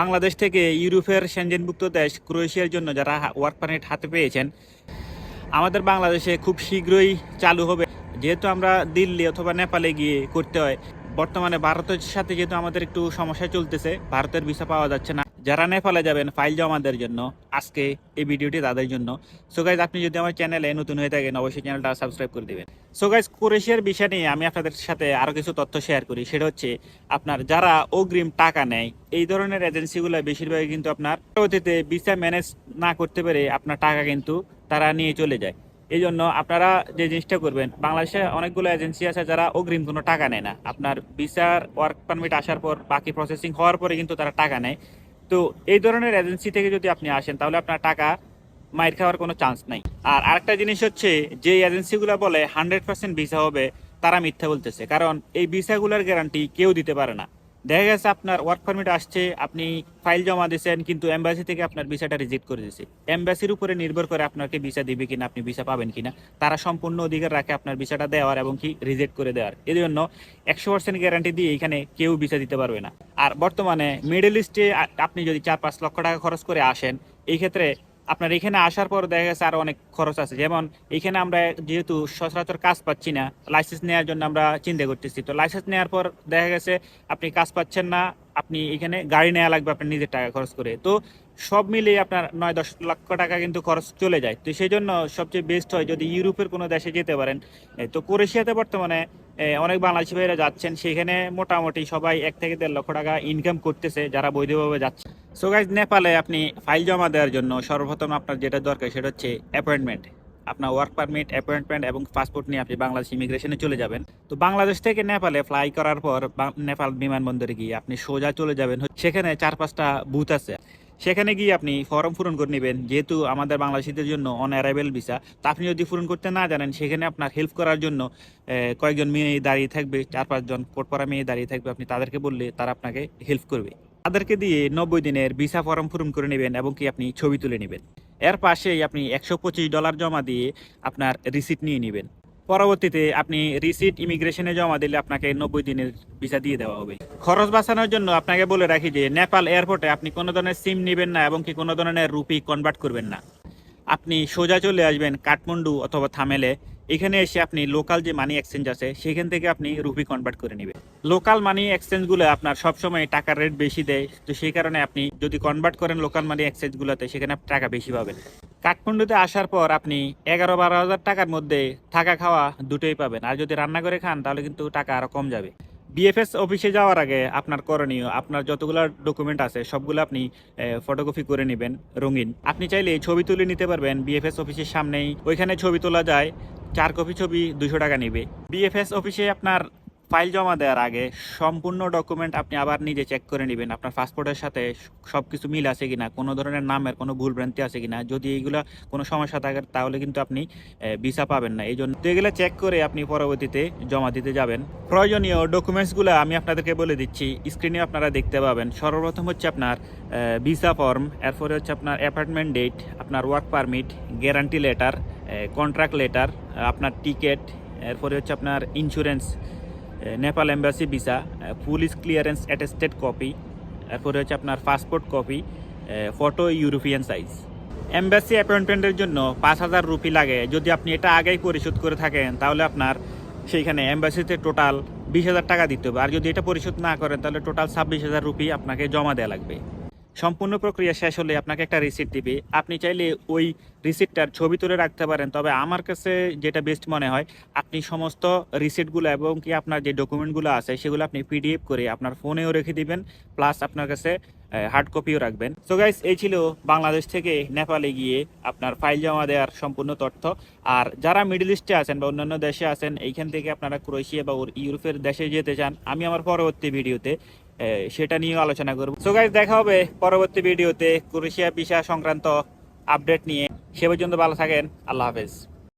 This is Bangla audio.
বাংলাদেশ থেকে ইউরোপের সেনজেনভুক্ত দেশ ক্রোয়েশিয়ার জন্য যারা ওয়ার্ক পারমিট হাতে পেয়েছেন, আমাদের বাংলাদেশে খুব শীঘ্রই চালু হবে। যেহেতু আমরা দিল্লি অথবা নেপালে গিয়ে করতে হয়, বর্তমানে ভারতের সাথে যেহেতু আমাদের একটু সমস্যা চলতেছে, ভারতের ভিসা পাওয়া যাচ্ছে না। যারা নেপালে যাবেন ফাইল জমাদের জন্য আজকে এই ভিডিওটি তাদের জন্য। সো গাইজ আপনি যদি আমার চ্যানেলে নতুন হয়ে থাকেন, অবশ্যই চ্যানেলটা সাবস্ক্রাইব করে দেবেন। সো গাইজ ক্রোয়েশিয়ার বিষয় নিয়ে আমি আপনাদের সাথে আরও কিছু তথ্য শেয়ার করি। সেটা হচ্ছে আপনার যারা অগ্রিম টাকা নেয়, এই ধরনের এজেন্সিগুলো বেশিরভাগই কিন্তু আপনার পরবর্তীতে ভিসা ম্যানেজ না করতে পেরে আপনার টাকা কিন্তু তারা নিয়ে চলে যায়। এই জন্য আপনারা যে জিনিসটা করবেন, বাংলাদেশে অনেকগুলো এজেন্সি আছে যারা অগ্রিম কোনো টাকা নেয় না। আপনার ভিসার ওয়ার্ক পারমিট আসার পর বাকি প্রসেসিং হওয়ার পরে কিন্তু তারা টাকা নেয়। তো এই ধরনের এজেন্সি থেকে যদি আপনি আসেন, তাহলে আপনার টাকা মাইর খাওয়ার কোনো চান্স নাই। আর আরেকটা জিনিস হচ্ছে যে এজেন্সিগুলো বলে হান্ড্রেড পার্সেন্ট ভিসা হবে, তারা মিথ্যা বলতেছে। কারণ এই ভিসাগুলোর গ্যারান্টি কেউ দিতে পারে না। দেখা গেছে আপনার ওয়ার্ক পারমিট আসছে, আপনি ফাইল জমা দিয়েছেন, কিন্তু এম্বাসি থেকে আপনার ভিসাটা রিজেক্ট করে দিয়েছে। এম্বাসির উপরে নির্ভর করে আপনাকে ভিসা দিবে কিনা, আপনি ভিসা পাবেন কিনা, তারা সম্পূর্ণ অধিকার রাখে আপনার ভিসাটা দেওয়ার এবং কি রিজেক্ট করে দেওয়ার। এই জন্য একশো পার্সেন্ট গ্যারান্টি দিয়ে এখানে কেউ ভিসা দিতে পারবে না। আর বর্তমানে মিডল ইস্টে আপনি যদি চার পাঁচ লক্ষ টাকা খরচ করে আসেন, এই ক্ষেত্রে আপনার এখানে আসার পর দেখা গেছে আরও অনেক খরচ আছে। যেমন, এখানে আমরা যেহেতু সচরাচর কাজ পাচ্ছি না লাইসেন্স নেওয়ার জন্য আমরা চিন্তা করতেছি। তো লাইসেন্স নেওয়ার পর দেখা গেছে আপনি কাজ পাচ্ছেন না আপনি এখানে গাড়ি নেওয়া লাগবে আপনার নিজের টাকা খরচ করে। তো সব মিলিয়ে আপনার নয় দশ লক্ষ টাকা কিন্তু খরচ চলে যায়। তো সেই জন্য সবচেয়ে বেস্ট হয় যদি ইউরোপের কোনো দেশে যেতে পারেন। তো ক্রোয়েশিয়াতে বর্তমানে অনেক বাংলাদেশি ভাইরা যাচ্ছেন। সেখানে মোটামুটি সবাই এক থেকে দেড় লক্ষ টাকা ইনকাম করতেছে যারা বৈধভাবে যাচ্ছে। সো গাইজ নেপালে আপনি ফাইল জমা দেওয়ার জন্য সর্বপ্রথম আপনার যেটা দরকার সেটা হচ্ছে অ্যাপয়েন্টমেন্ট আপনার ওয়ার্ক পারমিট অ্যাপয়েন্টমেন্ট এবং পাসপোর্ট নিয়ে আপনি বাংলাদেশ ইমিগ্রেশনে চলে যাবেন। তো বাংলাদেশ থেকে নেপালে ফ্লাই করার পর নেপাল বিমানবন্দরে গিয়ে আপনি সোজা চলে যাবেন। সেখানে চার পাঁচটা বুথ আছে। সেখানে গিয়ে আপনি ফর্ম পূরণ করে নেবেন। যেহেতু আমাদের বাংলাদেশিদের জন্য অন অ্যারাইভেল ভিসা তা আপনি যদি পূরণ করতে না জানেন, সেখানে আপনার হেল্প করার জন্য কয়েকজন মেয়ে দাঁড়িয়ে থাকবে, চার পাঁচজন কোট পরা মেয়ে দাঁড়িয়ে থাকবে। আপনি তাদেরকে বললে তারা আপনাকে হেল্প করবে। তাদেরকে দিয়ে নব্বই দিনের ভিসা ফর্ম পূরণ করে নেবেন এবং কি আপনি ছবি তুলে নেবেন। এর পাশেই আপনি একশো পঁচিশ ডলার জমা দিয়ে আপনার রিসিট নিয়ে নেবেন। পরবর্তীতে আপনি রিসিট ইমিগ্রেশনে জমা দিলে আপনাকে নব্বই দিনের ভিসা দিয়ে দেওয়া হবে। খরচ বাঁচানোর জন্য আপনাকে বলে রাখি যে নেপাল এয়ারপোর্টে আপনি কোনো ধরনের সিম নেবেন না এবং কি কোনো ধরনের রুপি কনভার্ট করবেন না। আপনি সোজা চলে আসবেন কাঠমান্ডু অথবা থামেলে এখানে এসে আপনি লোকাল যে মানি এক্সচেঞ্জ আছে, সেখান থেকে আপনি রুপি কনভার্ট করে নেবেন। লোকাল মানি এক্সচেঞ্জগুলো আপনার সবসময় টাকার রেট বেশি দেয়, তো সেই কারণে আপনি যদি কনভার্ট করেন লোকাল মানি এক্সচেঞ্জগুলোতে সেখানে আপনি টাকা বেশি পাবেন। কাঠমান্ডুতে আসার পর আপনি এগারো বারো হাজার টাকার মধ্যে থাকা খাওয়া দুটোই পাবেন। আর যদি রান্না করে খান, তাহলে কিন্তু টাকা আরও কম যাবে। বিএফএস অফিসে যাওয়ার আগে আপনার করণীয়, আপনার যতগুলো ডকুমেন্ট আছে, সবগুলো আপনি ফটোকপি করে নেবেন রঙিন। আপনি চাইলে ছবি তুলে নিতে পারবেন বিএফএস অফিসের সামনেই। ওইখানে ছবি তোলা যায়। চার কপি ছবি দুশো টাকা নেবে। বিএফএস অফিসে আপনার ফাইল জমা দেওয়ার আগে সম্পূর্ণ ডকুমেন্ট আপনি আবার নিজে চেক করে নেবেন, আপনার পাসপোর্টের সাথে সব কিছু মিল আছে কিনা, কোনো ধরনের নামের কোনো ভুল ভ্রান্তি আছে কিনা। যদি এইগুলো কোনো সমস্যা থাকে, তাহলে কিন্তু আপনি ভিসা পাবেন না। এই জন্য তো এগুলো চেক করে আপনি পরবর্তীতে জমা দিতে যাবেন। প্রয়োজনীয় ডকুমেন্টসগুলো আমি আপনাদেরকে বলে দিচ্ছি স্ক্রিনে আপনারা দেখতে পাবেন। সর্বপ্রথম হচ্ছে আপনার ভিসা ফর্ম এরপরে হচ্ছে আপনার অ্যাপার্টমেন্ট ডেট আপনার work permit guarantee letter contract letter আপনার টিকিট এরপরে হচ্ছে আপনার insurance Nepal embassy visa police clearance attested copy এরপরে হচ্ছে আপনার passport copy photo European size embassy অ্যাপয়েন্টমেন্টের জন্য পাঁচ হাজার রুপি লাগে। যদি আপনি এটা আগেই পরিশোধ করে থাকেন, তাহলে আপনার সেইখানে এম্বাসিতে টোটাল বিশ হাজার টাকা দিতে হবে। আর যদি এটা পরিশোধ না করেন, তাহলে টোটাল ছাব্বিশ হাজার রুপি আপনাকে জমা দেওয়া লাগবে। সম্পূর্ণ প্রক্রিয়া শেষ হলে আপনাকে একটা রিসিট দিবে। আপনি চাইলে ওই রিসিটটার ছবি তুলে রাখতে পারেন, তবে আমার কাছে যেটা বেস্ট মনে হয়, আপনি সমস্ত রিসিটগুলো এবং কি আপনার যে ডকুমেন্টগুলো আছে, সেগুলো আপনি পিডিএফ করে আপনার ফোনেও রেখে দিবেন প্লাস আপনার কাছে হার্ড কপিও রাখবেন। সো গাইস এই ছিল বাংলাদেশ থেকে নেপালে গিয়ে আপনার ফাইল জমা দেওয়ার সম্পূর্ণ তথ্য। আর যারা মিডল ইস্টে আছেন বা অন্যান্য দেশে আছেন, এইখান থেকে আপনারা ক্রোয়েশিয়া বা ওর ইউরোপের দেশে যেতে চান, আমি আমার পরবর্তী ভিডিওতে সেটা নিয়েও আলোচনা করব। সো গাইজ দেখা হবে পরবর্তী ভিডিওতে ক্রোয়েশিয়া ভিসা সংক্রান্ত আপডেট নিয়ে। সে পর্যন্ত ভালো থাকেন, আল্লাহ হাফেজ।